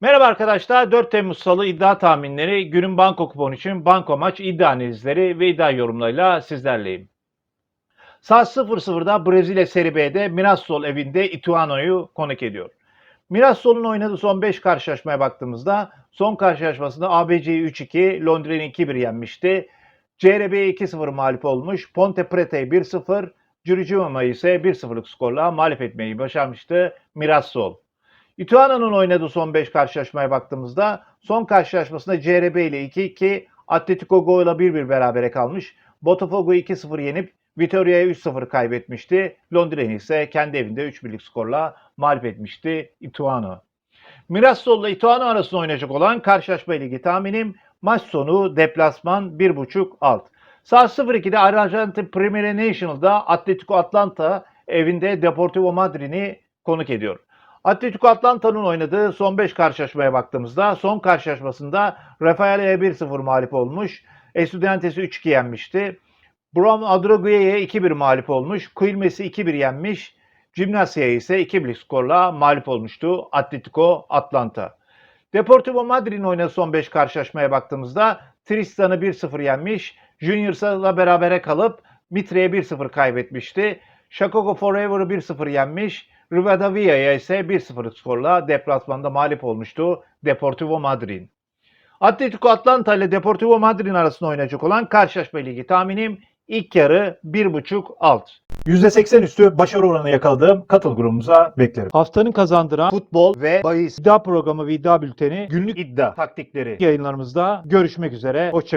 Merhaba arkadaşlar. 4 Temmuz Salı iddia tahminleri, günün banko kuponu için banko maç iddia analizleri ve iddia yorumlarıyla sizlerleyim. Saat 00'da Brezilya Serie B'de Mirassol evinde Ituano'yu konuk ediyor. Mirassol'un oynadığı son 5 karşılaşmaya baktığımızda son karşılaşmasında ABC'yi 3-2, Londra'yı 2-1 yenmişti. CRB'ye 2-0 mağlup olmuş. Ponte Prete'yi 1-0, Curicuma'yı ise 1-0'lık skorla mağlup etmeyi başarmıştı Mirassol. Ituano'nun oynadığı son 5 karşılaşmaya baktığımızda son karşılaşmasında CRB ile 2-2, Atletico Go ile 1-1 berabere kalmış. Botafogo'yu 2-0 yenip Vitoria'ya 3-0 kaybetmişti. Londra'yı ise kendi evinde 3-1'lik skorla mağlup etmişti Ituano. Mirassol ile Ituano arasında oynayacak olan karşılaşma ligi tahminim maç sonu deplasman 1.5 alt. Saat 02'de Arjantin Primera National'da Atletico Atlanta evinde Deportivo Madrid'i konuk ediyor. Atletico Atlanta'nın oynadığı son 5 karşılaşmaya baktığımızda son karşılaşmasında Rafael'e 1-0 mağlup olmuş. Estudiantes'i 3-2 yenmişti. Brom Adroguye'ye 2-1 mağlup olmuş. Quilmes'i 2-1 yenmiş. Gimnasia'ya ise 2-1 skorla mağlup olmuştu Atletico Atlanta. Deportivo Madrid'in oynadığı son 5 karşılaşmaya baktığımızda Tristan'ı 1-0 yenmiş. Juniors'la berabere kalıp Mitre'ye 1-0 kaybetmişti. Chicago Forever'ı 1-0 yenmiş. Rivadavia'ya ise 1-0 skorla deplasmanda mağlup olmuştu Deportivo Madrid. Atletico Atlanta ile Deportivo Madrid'in arasında oynayacak olan karşılaşma ligi tahminim ilk yarı 1.5 alt. %80 üstü başarı oranı yakaladığım katıl grubumuza beklerim. Haftanın kazandıran futbol ve Bahis iddia programı ve iddia bülteni günlük iddia taktikleri yayınlarımızda görüşmek üzere. Hoşçakalın.